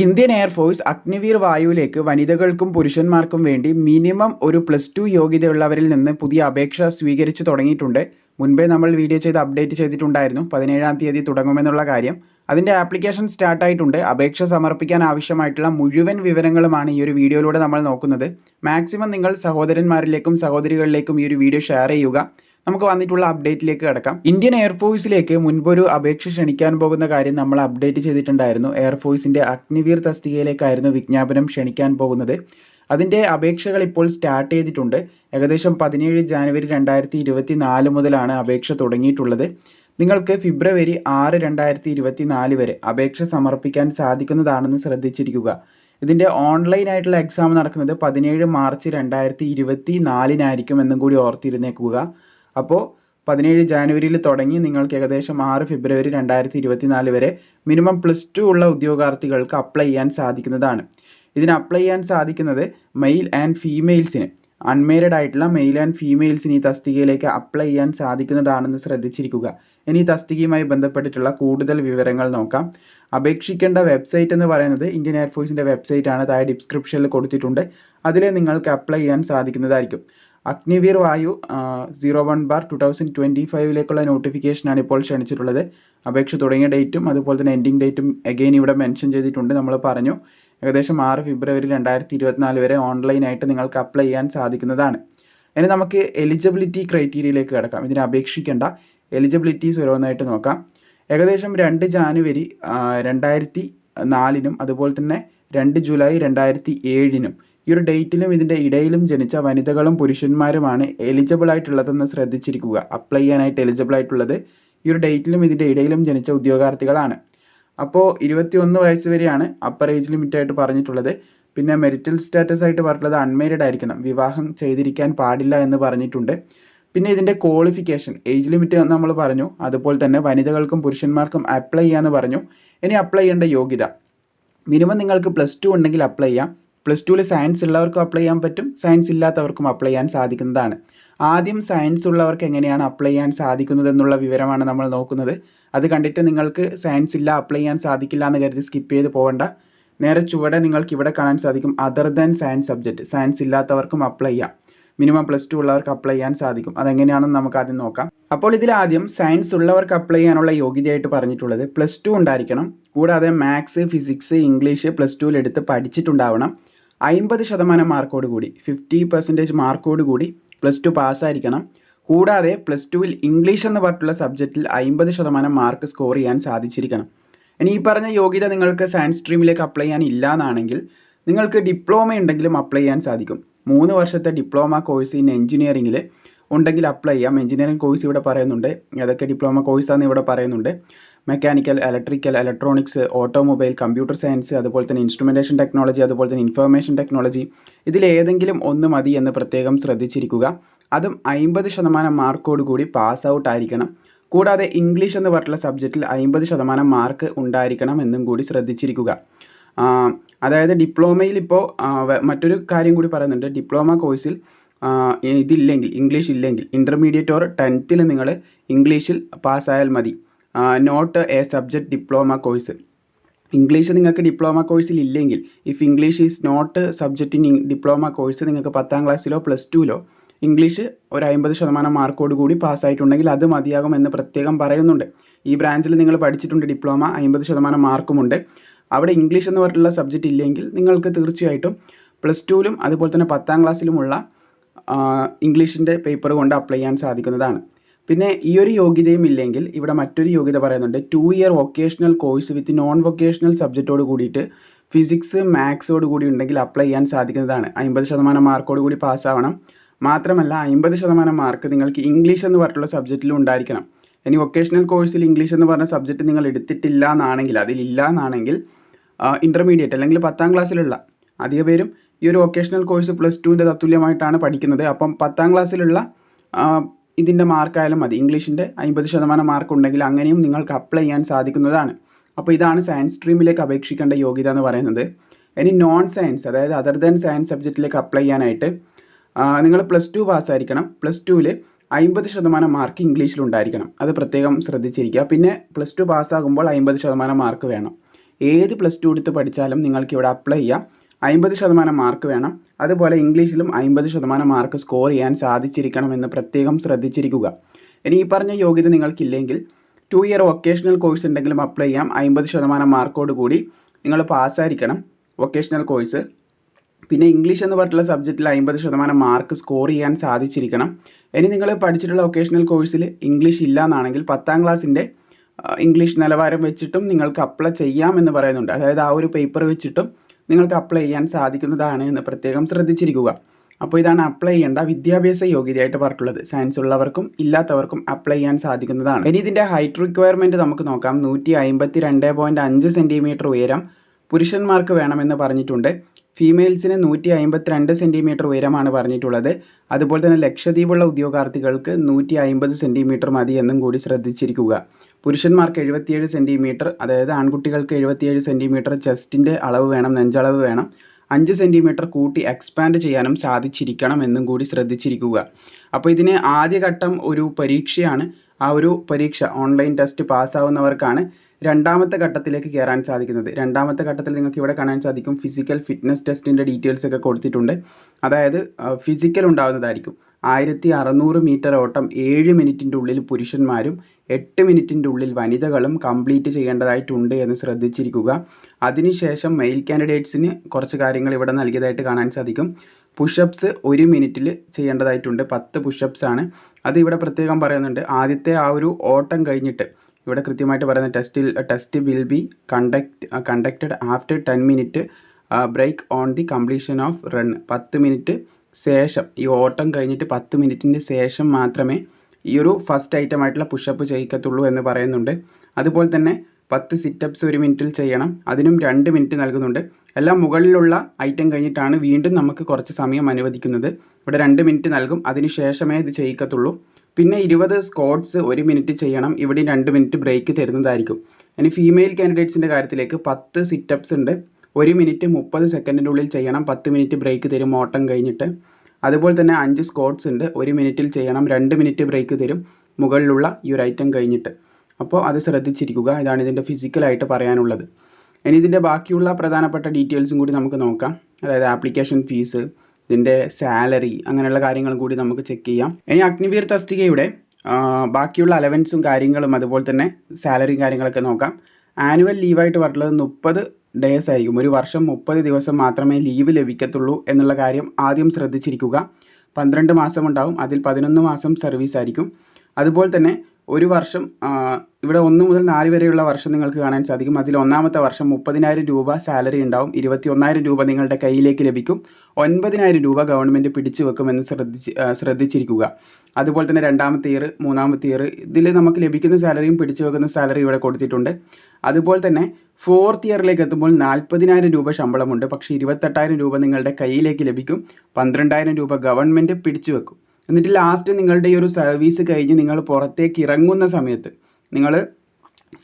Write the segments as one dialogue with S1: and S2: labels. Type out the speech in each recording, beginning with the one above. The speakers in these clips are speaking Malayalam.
S1: ഇന്ത്യൻ എയർഫോഴ്സ് അഗ്നിവീർ വായുവിലേക്ക് വനിതകൾക്കും പുരുഷന്മാർക്കും വേണ്ടി മിനിമം ഒരു പ്ലസ് ടു യോഗ്യതയുള്ളവരിൽ നിന്ന് പുതിയ അപേക്ഷ സ്വീകരിച്ചു തുടങ്ങിയിട്ടുണ്ട്. മുൻപേ നമ്മൾ വീഡിയോ ചെയ്ത് അപ്ഡേറ്റ് ചെയ്തിട്ടുണ്ടായിരുന്നു. പതിനേഴാം തീയതി തുടങ്ങുമെന്നുള്ള കാര്യം. അതിന്റെ ആപ്ലിക്കേഷൻ സ്റ്റാർട്ട് ആയിട്ടുണ്ട്. അപേക്ഷ സമർപ്പിക്കാൻ ആവശ്യമായിട്ടുള്ള മുഴുവൻ വിവരങ്ങളുമാണ് ഈ ഒരു വീഡിയോയിലൂടെ നമ്മൾ നോക്കുന്നത്. മാക്സിമം നിങ്ങൾ സഹോദരന്മാരിലേക്കും സഹോദരികളിലേക്കും ഈ ഒരു വീഡിയോ ഷെയർ ചെയ്യുക. നമുക്ക് വന്നിട്ടുള്ള അപ്ഡേറ്റിലേക്ക് കിടക്കാം. ഇന്ത്യൻ എയർഫോഴ്സിലേക്ക് മുൻപൊരു അപേക്ഷ ക്ഷണിക്കാൻ പോകുന്ന കാര്യം നമ്മൾ അപ്ഡേറ്റ് ചെയ്തിട്ടുണ്ടായിരുന്നു. എയർഫോഴ്സിന്റെ അഗ്നിവീർ തസ്തികയിലേക്കായിരുന്നു വിജ്ഞാപനം ക്ഷണിക്കാൻ പോകുന്നത്. അതിന്റെ അപേക്ഷകൾ ഇപ്പോൾ സ്റ്റാർട്ട് ചെയ്തിട്ടുണ്ട്. ഏകദേശം പതിനേഴ് ജാനുവരി രണ്ടായിരത്തി ഇരുപത്തി നാല് മുതലാണ് അപേക്ഷ തുടങ്ങിയിട്ടുള്ളത്. നിങ്ങൾക്ക് ഫെബ്രുവരി ആറ് രണ്ടായിരത്തി ഇരുപത്തി നാല് വരെ അപേക്ഷ സമർപ്പിക്കാൻ സാധിക്കുന്നതാണെന്ന് ശ്രദ്ധിച്ചിരിക്കുക. ഇതിന്റെ ഓൺലൈൻ ആയിട്ടുള്ള എക്സാം നടക്കുന്നത് പതിനേഴ് മാർച്ച് രണ്ടായിരത്തി ഇരുപത്തി നാലിനായിരിക്കും എന്നും കൂടി ഓർത്തിരുന്നേക്കുക. അപ്പോൾ പതിനേഴ് ജാനുവരിയിൽ തുടങ്ങി നിങ്ങൾക്ക് ഏകദേശം ആറ് ഫെബ്രുവരി രണ്ടായിരത്തി ഇരുപത്തിനാല് വരെ മിനിമം പ്ലസ് ടു ഉള്ള ഉദ്യോഗാർത്ഥികൾക്ക് അപ്ലൈ ചെയ്യാൻ സാധിക്കുന്നതാണ്. ഇതിന് അപ്ലൈ ചെയ്യാൻ സാധിക്കുന്നത് മെയിൽ ആൻഡ് ഫീമെയിൽസിന് അൺമേരിഡ് ആയിട്ടുള്ള മെയിൽ ആൻഡ് ഫീമെയിൽസിന് ഈ തസ്തികയിലേക്ക് അപ്ലൈ ചെയ്യാൻ സാധിക്കുന്നതാണെന്ന് ശ്രദ്ധിച്ചിരിക്കുക. ഇനി ഈ തസ്തികയുമായി ബന്ധപ്പെട്ടിട്ടുള്ള കൂടുതൽ വിവരങ്ങൾ നോക്കാം. അപേക്ഷിക്കേണ്ട വെബ്സൈറ്റ് എന്ന് പറയുന്നത് ഇന്ത്യൻ എയർഫോഴ്സിന്റെ വെബ്സൈറ്റ് ആണ്. താഴെ ഡിസ്ക്രിപ്ഷനിൽ കൊടുത്തിട്ടുണ്ട്. അതിൽ നിങ്ങൾക്ക് അപ്ലൈ ചെയ്യാൻ സാധിക്കുന്നതായിരിക്കും. Agniveer Vayu zero one bar two thousand twenty ഫൈവിലേക്കുള്ള നോട്ടിഫിക്കേഷനാണ് ഇപ്പോൾ ക്ഷണിച്ചിട്ടുള്ളത്. അപേക്ഷ തുടങ്ങിയ ഡേറ്റും അതുപോലെ തന്നെ എൻഡിങ് ഡേറ്റും അഗെയിൻ ഇവിടെ മെൻഷൻ ചെയ്തിട്ടുണ്ട്. നമ്മൾ പറഞ്ഞു ഏകദേശം ആറ് ഫെബ്രുവരി രണ്ടായിരത്തി ഇരുപത്തിനാല് വരെ ഓൺലൈനായിട്ട് നിങ്ങൾക്ക് അപ്ലൈ ചെയ്യാൻ സാധിക്കുന്നതാണ്. ഇനി നമുക്ക് എലിജിബിലിറ്റി ക്രൈറ്റീരിയയിലേക്ക് കിടക്കാം. ഇതിന് അപേക്ഷിക്കേണ്ട. എലിജിബിലിറ്റീസ് ഓരോന്നായിട്ട് നോക്കാം. ഏകദേശം രണ്ട് ജാനുവരി രണ്ടായിരത്തി നാലിനും അതുപോലെ തന്നെ രണ്ട് ജൂലൈ രണ്ടായിരത്തി ഏഴിനും ഈ ഒരു ഡേറ്റിലും ഇതിന്റെ ഇടയിലും ജനിച്ച വനിതകളും പുരുഷന്മാരുമാണ് എലിജിബിൾ ആയിട്ടുള്ളതെന്ന് ശ്രദ്ധിച്ചിരിക്കുക. അപ്ലൈ ചെയ്യാനായിട്ട് എലിജിബിൾ ആയിട്ടുള്ളത് ഈ ഒരു ഡേറ്റിലും ഇതിന്റെ ഇടയിലും ജനിച്ച ഉദ്യോഗാർത്ഥികളാണ്. അപ്പോൾ ഇരുപത്തി ഒന്ന് വയസ്സ് വരെയാണ് അപ്പർ ഏജ് ലിമിറ്റ് ആയിട്ട് പറഞ്ഞിട്ടുള്ളത്. പിന്നെ മെരിറ്റൽ സ്റ്റാറ്റസ് ആയിട്ട് പറഞ്ഞിട്ടുള്ളത് അൺമേരിഡ് ആയിരിക്കണം. വിവാഹം ചെയ്തിരിക്കാൻ പാടില്ല എന്ന് പറഞ്ഞിട്ടുണ്ട്. പിന്നെ ഇതിന്റെ ക്വാളിഫിക്കേഷൻ ഏജ് ലിമിറ്റ് നമ്മൾ പറഞ്ഞു. അതുപോലെ തന്നെ വനിതകൾക്കും പുരുഷന്മാർക്കും അപ്ലൈ ചെയ്യാന്ന് പറഞ്ഞു. ഇനി അപ്ലൈ ചെയ്യേണ്ട യോഗ്യത. മിനിമം നിങ്ങൾക്ക് പ്ലസ് ടു ഉണ്ടെങ്കിൽ അപ്ലൈ ചെയ്യാം. പ്ലസ് ടുവിൽ സയൻസ് ഉള്ളവർക്കും അപ്ലൈ ചെയ്യാൻ പറ്റും. സയൻസ് ഇല്ലാത്തവർക്കും അപ്ലൈ ചെയ്യാൻ സാധിക്കുന്നതാണ്. ആദ്യം സയൻസ് ഉള്ളവർക്ക് എങ്ങനെയാണ് അപ്ലൈ ചെയ്യാൻ സാധിക്കുന്നത് എന്നുള്ള വിവരമാണ് നമ്മൾ നോക്കുന്നത്. അത് കണ്ടിട്ട് നിങ്ങൾക്ക് സയൻസ് ഇല്ല അപ്ലൈ ചെയ്യാൻ സാധിക്കില്ല എന്ന് കരുതി സ്കിപ്പ് ചെയ്ത് പോകണ്ട. നേരെ ചുവടെ നിങ്ങൾക്ക് ഇവിടെ കാണാൻ സാധിക്കും other than science subject science ഇല്ലാത്തവർക്കും apply ചെയ്യാം. മിനിമം പ്ലസ് ടു ഉള്ളവർക്ക് അപ്ലൈ ചെയ്യാൻ സാധിക്കും. അതെങ്ങനെയാണെന്ന് നമുക്ക് ആദ്യം നോക്കാം. അപ്പോൾ ഇതിൽ ആദ്യം സയൻസ് ഉള്ളവർക്ക് അപ്ലൈ ചെയ്യാനുള്ള യോഗ്യതയായിട്ട് പറഞ്ഞിട്ടുള്ളത് പ്ലസ് ടു ഉണ്ടായിരിക്കണം. കൂടാതെ മാത്സ് ഫിസിക്സ് ഇംഗ്ലീഷ് പ്ലസ് ടുവിൽ എടുത്ത് പഠിച്ചിട്ടുണ്ടാവണം. അമ്പത് ശതമാനം മാർക്കോട് കൂടി ഫിഫ്റ്റി പെർസെന്റേജ് മാർക്കോട് കൂടി പ്ലസ് ടു പാസ്സായിരിക്കണം കൂടാതെ പ്ലസ് ടുവിൽ ഇംഗ്ലീഷ് എന്ന് പറഞ്ഞിട്ടുള്ള സബ്ജക്റ്റിൽ അമ്പത് ശതമാനം മാർക്ക് സ്കോർ ചെയ്യാൻ സാധിച്ചിരിക്കണം. ഇനി ഈ പറഞ്ഞ യോഗ്യത നിങ്ങൾക്ക് സയൻസ് സ്ട്രീമിലേക്ക് അപ്ലൈ ചെയ്യാൻ ഇല്ല എന്നാണെങ്കിൽ നിങ്ങൾക്ക് ഡിപ്ലോമ ഉണ്ടെങ്കിലും അപ്ലൈ ചെയ്യാൻ സാധിക്കും. മൂന്ന് വർഷത്തെ ഡിപ്ലോമ കോഴ്സ് ഇൻ എഞ്ചിനീയറിംഗിൽ ഉണ്ടെങ്കിൽ അപ്ലൈ ചെയ്യാം. എഞ്ചിനീയറിംഗ് കോഴ്സ് ഇവിടെ പറയുന്നുണ്ട്. ഏതൊക്കെ ഡിപ്ലോമ കോഴ്സാണെന്ന് ഇവിടെ പറയുന്നുണ്ട്. Mechanical electrical electronics automobile computer science അതുപോലെ തന്നെ ഇൻസ്ട്രുമെന്റേഷൻ ടെക്നോളജി അതുപോലെ തന്നെ ഇൻഫർമേഷൻ ടെക്നോളജി ഇതിലേതെങ്കിലും ഒന്ന് മതി എന്ന് പ്രത്യേകം ശ്രദ്ധിച്ചിരിക്കുക. അതും അമ്പത് ശതമാനം മാർക്കോട് കൂടി പാസ് ഔട്ട് ആയിരിക്കണം. കൂടാതെ ഇംഗ്ലീഷ് എന്ന് പറഞ്ഞിട്ടുള്ള സബ്ജക്റ്റിൽ അമ്പത് ശതമാനം മാർക്ക് ഉണ്ടായിരിക്കണം എന്നും കൂടി ശ്രദ്ധിച്ചിരിക്കുക. അതായത് ഡിപ്ലോമയിൽ ഇപ്പോൾ മറ്റൊരു കാര്യം കൂടി പറയുന്നുണ്ട്. ഡിപ്ലോമ കോഴ്സിൽ ഇതില്ലെങ്കിൽ ഇംഗ്ലീഷ് ഇല്ലെങ്കിൽ ഇന്റർമീഡിയറ്റ് ഓർ ടെൻത്തിൽ നിങ്ങൾ ഇംഗ്ലീഷിൽ പാസ്സായാൽ മതി. Not a subject diploma course English നിങ്ങൾക്ക് ഡിപ്ലോമ കോഴ്സിൽ ഇല്ലെങ്കിൽ if English is not subject in diploma course നിങ്ങൾക്ക് പത്താം ക്ലാസ്സിലോ പ്ലസ് ടുവിലോ ഇംഗ്ലീഷ് ഒരു അമ്പത് ശതമാനം മാർക്കോട് കൂടി പാസ്സായിട്ടുണ്ടെങ്കിൽ അത് മതിയാകും എന്ന് പ്രത്യേകം പറയുന്നുണ്ട്. ഈ ബ്രാഞ്ചിൽ നിങ്ങൾ പഠിച്ചിട്ടുണ്ട് ഡിപ്ലോമ അമ്പത് ശതമാനം മാർക്കുമുണ്ട് അവിടെ ഇംഗ്ലീഷ് എന്ന് പറഞ്ഞിട്ടുള്ള സബ്ജക്റ്റ് ഇല്ലെങ്കിൽ നിങ്ങൾക്ക് തീർച്ചയായിട്ടും പ്ലസ് ടുവിലും അതുപോലെ തന്നെ പത്താം ക്ലാസ്സിലുമുള്ള ഇംഗ്ലീഷിന്റെ പേപ്പർ കൊണ്ട് അപ്ലൈ ചെയ്യാൻ സാധിക്കുന്നതാണ്. പിന്നെ ഈ ഒരു യോഗ്യതയും ഇല്ലെങ്കിൽ ഇവിടെ മറ്റൊരു യോഗ്യത പറയുന്നുണ്ട്. Two year vocational course with non vocational സബ്ജക്റ്റോട് കൂടിയിട്ട് ഫിസിക്സ് മാത്സോട് കൂടി ഉണ്ടെങ്കിൽ അപ്ലൈ ചെയ്യാൻ സാധിക്കുന്നതാണ്. അമ്പത് ശതമാനം മാർക്കോട് കൂടി പാസ്സാവണം മാത്രമല്ല അമ്പത് ശതമാനം മാർക്ക് നിങ്ങൾക്ക് ഇംഗ്ലീഷ് എന്ന് പറഞ്ഞിട്ടുള്ള സബ്ജക്റ്റിലും ഉണ്ടായിരിക്കണം. ഇനി വൊക്കേഷണൽ കോഴ്സിൽ ഇംഗ്ലീഷ് എന്ന് പറഞ്ഞ സബ്ജക്റ്റ് നിങ്ങൾ എടുത്തിട്ടില്ല എന്നാണെങ്കിൽ അതിലില്ല എന്നാണെങ്കിൽ ഇന്റർമീഡിയറ്റ് അല്ലെങ്കിൽ പത്താം ക്ലാസ്സിലുള്ള അധിക പേരും ഈ ഒരു വൊക്കേഷണൽ കോഴ്സ് പ്ലസ് ടുവിന്റെ തത്തുല്യമായിട്ടാണ് പഠിക്കുന്നത്. അപ്പം പത്താം ക്ലാസ്സിലുള്ള ഇതിന്റെ മാർക്കായാലും മതി. ഇംഗ്ലീഷിന്റെ അമ്പത് ശതമാനം മാർക്ക് ഉണ്ടെങ്കിൽ അങ്ങനെയും നിങ്ങൾക്ക് അപ്ലൈ ചെയ്യാൻ സാധിക്കുന്നതാണ്. അപ്പോൾ ഇതാണ് സയൻസ് സ്ട്രീമിലേക്ക് അപേക്ഷിക്കേണ്ട യോഗ്യത എന്ന് പറയുന്നത്. ഇനി നോൺ സയൻസ് അതായത് അതർ ദാൻ സയൻസ് സബ്ജക്റ്റിലേക്ക് അപ്ലൈ ചെയ്യാനായിട്ട് നിങ്ങൾ പ്ലസ് ടു പാസ്സായിരിക്കണം പ്ലസ് ടുവിൽ അമ്പത് ശതമാനം മാർക്ക് ഇംഗ്ലീഷിൽ ഉണ്ടായിരിക്കണം. അത് പ്രത്യേകം ശ്രദ്ധിച്ചിരിക്കുക. പിന്നെ പ്ലസ് ടു പാസ്സാകുമ്പോൾ അമ്പത് ശതമാനം മാർക്ക് വേണം. ഏത് പ്ലസ് ടു എടുത്ത് പഠിച്ചാലും നിങ്ങൾക്ക് ഇവിടെ അപ്ലൈ ചെയ്യാം. അമ്പത് ശതമാനം മാർക്ക് വേണം. അതുപോലെ ഇംഗ്ലീഷിലും അമ്പത് ശതമാനം മാർക്ക് സ്കോർ ചെയ്യാൻ സാധിച്ചിരിക്കണം എന്ന് പ്രത്യേകം ശ്രദ്ധിച്ചിരിക്കുക. ഇനി ഈ പറഞ്ഞ യോഗ്യത നിങ്ങൾക്കില്ലെങ്കിൽ ടു ഇയർ വൊക്കേഷണൽ കോഴ്സ് ഉണ്ടെങ്കിലും അപ്ലൈ ചെയ്യാം. അമ്പത് ശതമാനം മാർക്കോട് കൂടി നിങ്ങൾ പാസ്സായിരിക്കണം വൊക്കേഷണൽ കോഴ്സ് പിന്നെ ഇംഗ്ലീഷ് എന്ന് പറഞ്ഞിട്ടുള്ള സബ്ജക്റ്റിൽ അമ്പത് ശതമാനം മാർക്ക് സ്കോർ ചെയ്യാൻ സാധിച്ചിരിക്കണം. ഇനി നിങ്ങൾ പഠിച്ചിട്ടുള്ള വൊക്കേഷണൽ കോഴ്സിൽ ഇംഗ്ലീഷ് ഇല്ല എന്നാണെങ്കിൽ പത്താം ക്ലാസ്സിന്റെ ഇംഗ്ലീഷ് നിലവാരം വെച്ചിട്ടും നിങ്ങൾക്ക് അപ്ലൈ ചെയ്യാം എന്ന് പറയുന്നുണ്ട്. അതായത് ആ ഒരു പേപ്പർ വെച്ചിട്ടും നിങ്ങൾക്ക് അപ്ലൈ ചെയ്യാൻ സാധിക്കുന്നതാണ് എന്ന് പ്രത്യേകം ശ്രദ്ധിച്ചിരിക്കുക. അപ്പോൾ ഇതാണ് അപ്ലൈ ചെയ്യേണ്ട വിദ്യാഭ്യാസ യോഗ്യതയായിട്ട് പറഞ്ഞിട്ടുള്ളത്. സയൻസ് ഉള്ളവർക്കും ഇല്ലാത്തവർക്കും അപ്ലൈ ചെയ്യാൻ സാധിക്കുന്നതാണ്. ഇനി ഇതിന്റെ ഹൈറ്റ് റിക്വയർമെന്റ് നമുക്ക് നോക്കാം. നൂറ്റി അമ്പത്തി രണ്ട് പോയിന്റ് അഞ്ച് സെന്റിമീറ്റർ ഉയരം പുരുഷന്മാർക്ക് വേണമെന്ന് പറഞ്ഞിട്ടുണ്ട്. ഫീമെയിൽസിന് നൂറ്റി അമ്പത്തിരണ്ട് സെന്റിമീറ്റർ ഉയരമാണ് പറഞ്ഞിട്ടുള്ളത്. അതുപോലെ തന്നെ ലക്ഷദ്വീപുള്ള ഉദ്യോഗാർത്ഥികൾക്ക് നൂറ്റി അമ്പത് സെന്റിമീറ്റർ മതി എന്നും കൂടി ശ്രദ്ധിച്ചിരിക്കുക. പുരുഷന്മാർക്ക് എഴുപത്തിയേഴ് സെന്റിമീറ്റർ അതായത് ആൺകുട്ടികൾക്ക് എഴുപത്തിയേഴ് സെന്റിമീറ്റർ ചെസ്റ്റിന്റെ അളവ് വേണം നെഞ്ചളവ് വേണം. അഞ്ച് സെന്റിമീറ്റർ കൂട്ടി എക്സ്പാൻഡ് ചെയ്യാനും സാധിച്ചിരിക്കണം എന്നും കൂടി ശ്രദ്ധിച്ചിരിക്കുക. അപ്പോൾ ഇതിന് ആദ്യഘട്ടം ഒരു പരീക്ഷയാണ്. ആ ഒരു പരീക്ഷ ഓൺലൈൻ ടെസ്റ്റ് പാസ്സാവുന്നവർക്കാണ് രണ്ടാമത്തെ ഘട്ടത്തിലേക്ക് കയറാൻ സാധിക്കുന്നത്. രണ്ടാമത്തെ ഘട്ടത്തിൽ നിങ്ങൾക്ക് ഇവിടെ കാണാൻ സാധിക്കും ഫിസിക്കൽ ഫിറ്റ്നസ് ടെസ്റ്റിന്റെ ഡീറ്റെയിൽസ് ഒക്കെ കൊടുത്തിട്ടുണ്ട്. അതായത് ഫിസിക്കൽ ഉണ്ടാവുന്നതായിരിക്കും. ആയിരത്തി അറുന്നൂറ് മീറ്റർ ഓട്ടം ഏഴ് മിനിറ്റിന്റെ ഉള്ളിൽ പുരുഷന്മാരും എട്ട് മിനിറ്റിന്റെ ഉള്ളിൽ വനിതകളും കംപ്ലീറ്റ് ചെയ്യേണ്ടതായിട്ടുണ്ട് എന്ന് ശ്രദ്ധിച്ചിരിക്കുക. അതിനുശേഷം മെയിൽ കാൻഡിഡേറ്റ്സിന് കുറച്ച് കാര്യങ്ങൾ ഇവിടെ നൽകിയതായിട്ട് കാണാൻ സാധിക്കും. പുഷപ്സ് ഒരു മിനിറ്റിൽ ചെയ്യേണ്ടതായിട്ടുണ്ട്. പത്ത് പുഷപ്സ് ആണ്. അത് ഇവിടെ പ്രത്യേകം പറയുന്നുണ്ട്. ആദ്യത്തെ ആ ഒരു ഓട്ടം കഴിഞ്ഞിട്ട് ഇവിടെ കൃത്യമായിട്ട് പറയുന്ന ടെസ്റ്റിൽ test will be conduct conducted after ten minute break on the completion of run. പത്ത് മിനിറ്റ് ശേഷം ഈ ഓട്ടം കഴിഞ്ഞിട്ട് പത്ത് മിനിറ്റിന് ശേഷം മാത്രമേ ഈ ഒരു ഫസ്റ്റ് ഐറ്റം ആയിട്ടുള്ള പുഷപ്പ് ചെയ്യിക്കത്തുള്ളൂ എന്ന് പറയുന്നുണ്ട്. അതുപോലെ തന്നെ പത്ത് സിറ്റപ്സ് ഒരു മിനിറ്റിൽ ചെയ്യണം. അതിനും രണ്ട് മിനിറ്റ് നൽകുന്നുണ്ട്. എല്ലാം മുകളിലുള്ള ഐറ്റം കഴിഞ്ഞിട്ടാണ് വീണ്ടും നമുക്ക് കുറച്ച് സമയം അനുവദിക്കുന്നത്. ഇവിടെ രണ്ട് മിനിറ്റ് നൽകും. അതിന് ശേഷമേ ഇത് ചെയ്യിക്കത്തുള്ളൂ. പിന്നെ ഇരുപത് സ്കോട്ട്സ് ഒരു മിനിറ്റ് ചെയ്യണം. ഇവിടെ രണ്ട് മിനിറ്റ് ബ്രേക്ക് തരുന്നതായിരിക്കും. ഇനി ഫീമെയിൽ കാൻഡിഡേറ്റ്സിന്റെ കാര്യത്തിലേക്ക് പത്ത് സിറ്റപ്സ് ഉണ്ട്. ഒരു മിനിറ്റ് മുപ്പത് സെക്കൻഡിന്റെ ഉള്ളിൽ ചെയ്യണം പത്ത് മിനിറ്റ് ബ്രേക്ക് തരും ഓട്ടം കഴിഞ്ഞിട്ട്. അതുപോലെ തന്നെ അഞ്ച് സ്കോട്ട്സ് ഉണ്ട് ഒരു മിനിറ്റിൽ ചെയ്യണം രണ്ട് മിനിറ്റ് ബ്രേക്ക് തരും മുകളിലുള്ള ഈ ഒരു ഐറ്റം കഴിഞ്ഞിട്ട്. അപ്പോൾ അത് ശ്രദ്ധിച്ചിരിക്കുക ഇതാണ് ഇതിന്റെ ഫിസിക്കലായിട്ട് പറയാനുള്ളത്. ഇനി ഇതിന്റെ ബാക്കിയുള്ള പ്രധാനപ്പെട്ട ഡീറ്റെയിൽസും കൂടി നമുക്ക് നോക്കാം. അതായത് ആപ്ലിക്കേഷൻ ഫീസ് ഇതിന്റെ സാലറി അങ്ങനെയുള്ള കാര്യങ്ങളും കൂടി നമുക്ക് ചെക്ക് ചെയ്യാം. ഇനി അഗ്നിവീർ തസ്തികയുടെ ബാക്കിയുള്ള അലവൻസും കാര്യങ്ങളും അതുപോലെ തന്നെ സാലറിയും കാര്യങ്ങളൊക്കെ നോക്കാം. ആനുവൽ ലീവായിട്ട് പറഞ്ഞിട്ടുള്ളത് മുപ്പത് ഡേയ്സ് ആയിരിക്കും. ഒരു വർഷം മുപ്പത് ദിവസം മാത്രമേ ലീവ് ലഭിക്കത്തുള്ളൂ എന്നുള്ള കാര്യം ആദ്യം ശ്രദ്ധിച്ചിരിക്കുക. പന്ത്രണ്ട് മാസം ഉണ്ടാവും. അതിൽ പതിനൊന്ന് മാസം സർവീസ് ആയിരിക്കും. അതുപോലെ തന്നെ ഒരു വർഷം ഇവിടെ ഒന്ന് മുതൽ നാല് വരെയുള്ള വർഷം നിങ്ങൾക്ക് കാണാൻ സാധിക്കും. അതിൽ ഒന്നാമത്തെ വർഷം മുപ്പതിനായിരം രൂപ സാലറി ഉണ്ടാവും. ഇരുപത്തി ഒന്നായിരം രൂപ നിങ്ങളുടെ കയ്യിലേക്ക് ലഭിക്കും. ഒൻപതിനായിരം രൂപ ഗവൺമെന്റ് പിടിച്ചു വെക്കുമെന്ന് ശ്രദ്ധിച്ച് ശ്രദ്ധിച്ചിരിക്കുക. അതുപോലെ തന്നെ രണ്ടാമത്തെ ഇയർ മൂന്നാമത്തെ ഇയർ ഇതിൽ നമുക്ക് ലഭിക്കുന്ന സാലറിയും പിടിച്ചു വെക്കുന്ന സാലറി ഇവിടെ കൊടുത്തിട്ടുണ്ട്. അതുപോലെ തന്നെ ഫോർത്ത് ഇയറിലേക്ക് എത്തുമ്പോൾ നാൽപ്പതിനായിരം രൂപ ശമ്പളമുണ്ട്. പക്ഷേ ഇരുപത്തെട്ടായിരം രൂപ നിങ്ങളുടെ കയ്യിലേക്ക് ലഭിക്കും. പന്ത്രണ്ടായിരം രൂപ ഗവൺമെന്റ് പിടിച്ചു വെക്കും. എന്നിട്ട് ലാസ്റ്റ് നിങ്ങളുടെ ഈ ഒരു സർവീസ് കഴിഞ്ഞ് നിങ്ങൾ പുറത്തേക്ക് ഇറങ്ങുന്ന സമയത്ത് നിങ്ങൾ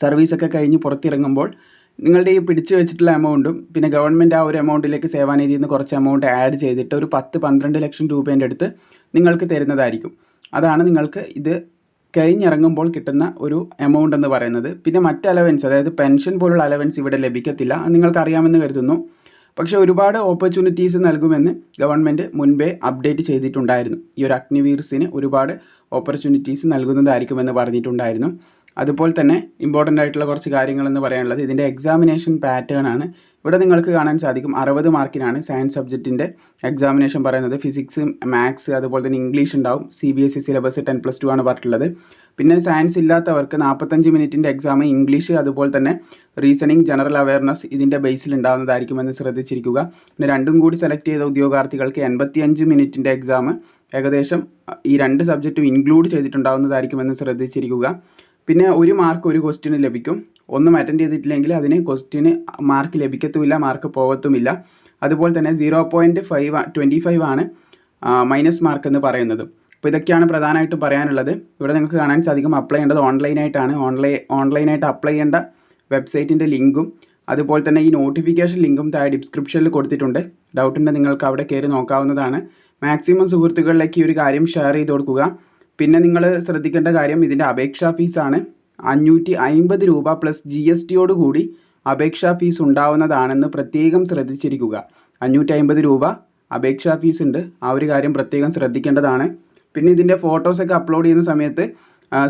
S1: സർവീസ് ഒക്കെ കഴിഞ്ഞ് പുറത്തിറങ്ങുമ്പോൾ നിങ്ങളുടെ ഈ പിടിച്ചു വെച്ചിട്ടുള്ള എമൗണ്ടും പിന്നെ ഗവൺമെന്റ് ആ ഒരു എമൗണ്ടിലേക്ക് സേവാനിധിയിൽ നിന്ന് കുറച്ച് എമൗണ്ട് ആഡ് ചെയ്തിട്ട് ഒരു പത്ത് പന്ത്രണ്ട് ലക്ഷം രൂപേന്റെ അടുത്ത് നിങ്ങൾക്ക് തരുന്നതായിരിക്കും. അതാണ് നിങ്ങൾക്ക് ഇത് കഴിഞ്ഞിറങ്ങുമ്പോൾ കിട്ടുന്ന ഒരു എമൗണ്ട് എന്ന് പറയുന്നത്. പിന്നെ മറ്റ് അലവൻസ് അതായത് പെൻഷൻ പോലുള്ള അലവൻസ് ഇവിടെ ലഭിക്കത്തില്ല. നിങ്ങൾക്ക് അറിയാമെന്ന് കരുതുന്നു. പക്ഷേ ഒരുപാട് ഓപ്പർച്യൂണിറ്റീസ് നൽകുമെന്ന് ഗവൺമെന്റ് മുൻപേ അപ്ഡേറ്റ് ചെയ്തിട്ടുണ്ടായിരുന്നു. ഈ ഒരു അഗ്നിവീർസിന് ഒരുപാട് ഓപ്പർച്യൂണിറ്റീസ് നൽകുന്നതായിരിക്കുമെന്ന് പറഞ്ഞിട്ടുണ്ടായിരുന്നു. അതുപോലെ തന്നെ ഇമ്പോർട്ടന്റ് ആയിട്ടുള്ള കുറച്ച് കാര്യങ്ങൾ എന്ന് പറയാനുള്ളത് ഇതിന്റെ എക്സാമിനേഷൻ പാറ്റേൺ ആണ്. ഇവിടെ നിങ്ങൾക്ക് കാണാൻ സാധിക്കും അറുപത് മാർക്കിനാണ് സയൻസ് സബ്ജക്റ്റിന്റെ എക്സാമിനേഷൻ പറയുന്നത്. ഫിസിക്സ് മാത്സ് അതുപോലെ തന്നെ ഇംഗ്ലീഷ് ഉണ്ടാവും. C B S E syllabus ten plus two ആണ് പറഞ്ഞിട്ടുള്ളത്. പിന്നെ സയൻസ് ഇല്ലാത്തവർക്ക് നാൽപ്പത്തഞ്ച് മിനിറ്റിന്റെ എക്സാം ഇംഗ്ലീഷ് അതുപോലെ തന്നെ റീസണിങ് ജനറൽ അവയർനെസ് ഇതിന്റെ ബേസിൽ ഉണ്ടാകുന്നതായിരിക്കുമെന്ന് ശ്രദ്ധിച്ചിരിക്കുക. പിന്നെ രണ്ടും കൂടി സെലക്ട് ചെയ്ത ഉദ്യോഗാർത്ഥികൾക്ക് എൺപത്തിയഞ്ച് മിനിറ്റിന്റെ എക്സാം ഏകദേശം ഈ രണ്ട് സബ്ജക്റ്റും ഇൻക്ലൂഡ് ചെയ്തിട്ടുണ്ടാകുന്നതായിരിക്കുമെന്ന് ശ്രദ്ധിച്ചിരിക്കുക. പിന്നെ ഒരു മാർക്ക് ഒരു ക്വസ്റ്റ്യന് ലഭിക്കും. ഒന്നും അറ്റൻഡ് ചെയ്തിട്ടില്ലെങ്കിൽ അതിന് ക്വസ്റ്റ്യന് മാർക്ക് ലഭിക്കത്തുമില്ല മാർക്ക് പോകത്തുമില്ല. അതുപോലെ തന്നെ zero point five twenty five ആണ് മൈനസ് മാർക്ക് എന്ന് പറയുന്നത്. അപ്പോൾ ഇതൊക്കെയാണ് പ്രധാനമായിട്ടും പറയാനുള്ളത്. ഇവിടെ നിങ്ങൾക്ക് കാണാൻ സാധിക്കും അപ്ലൈ ചെയ്യേണ്ടത് ഓൺലൈനായിട്ടാണ് ഓൺലൈൻ ഓൺലൈനായിട്ട് അപ്ലൈ ചെയ്യേണ്ട വെബ്സൈറ്റിന്റെ ലിങ്കും അതുപോലെ തന്നെ ഈ നോട്ടിഫിക്കേഷൻ ലിങ്കും താഴെ ഡിസ്ക്രിപ്ഷനിൽ കൊടുത്തിട്ടുണ്ട്. ഡൗട്ട് ഉണ്ടെങ്കിൽ നിങ്ങൾക്ക് അവിടെ കയറി നോക്കാവുന്നതാണ്. മാക്സിമം സുഹൃത്തുക്കളിലേക്ക് ഈ ഒരു കാര്യം ഷെയർ ചെയ്ത് കൊടുക്കുക. പിന്നെ നിങ്ങൾ ശ്രദ്ധിക്കേണ്ട കാര്യം ഇതിന്റെ അപേക്ഷാ ഫീസാണ് അഞ്ഞൂറ്റി അമ്പത് രൂപ പ്ലസ് ജി എസ് ടിയോടുകൂടി അപേക്ഷാ ഫീസ് ഉണ്ടാവുന്നതാണെന്ന് പ്രത്യേകം ശ്രദ്ധിച്ചിരിക്കുക. അഞ്ഞൂറ്റി അമ്പത് രൂപ അപേക്ഷാ ഫീസ് ഉണ്ട്. ആ ഒരു കാര്യം പ്രത്യേകം ശ്രദ്ധിക്കേണ്ടതാണ്. പിന്നെ ഇതിന്റെ ഫോട്ടോസൊക്കെ അപ്ലോഡ് ചെയ്യുന്ന സമയത്ത്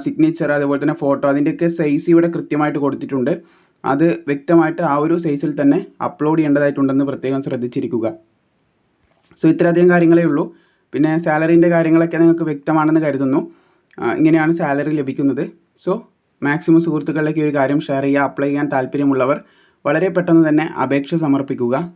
S1: സിഗ്നേച്ചർ അതുപോലെ തന്നെ ഫോട്ടോ അതിന്റെയൊക്കെ സൈസ് ഇവിടെ കൃത്യമായിട്ട് കൊടുത്തിട്ടുണ്ട്. അത് വ്യക്തമായിട്ട് ആ ഒരു സൈസിൽ തന്നെ അപ്ലോഡ് ചെയ്യേണ്ടതായിട്ടുണ്ടെന്ന് പ്രത്യേകം ശ്രദ്ധിച്ചിരിക്കുക. സോ ഇത്രയധികം കാര്യങ്ങളേ ഉള്ളൂ. പിന്നെ സാലറീന്റെ കാര്യങ്ങളൊക്കെ നിങ്ങൾക്ക് വ്യക്തമാണെന്ന് കരുതുന്നു. ഇങ്ങനെയാണ് സാലറി ലഭിക്കുന്നത്. സോ മാക്സിമം സുഹൃത്തുക്കളിലേക്ക് ഈ ഒരു കാര്യം ഷെയർ ചെയ്യുക അപ്ലൈ ചെയ്യാൻ താല്പര്യമുള്ളവർ വളരെ പെട്ടെന്ന് തന്നെ അപേക്ഷ സമർപ്പിക്കുക.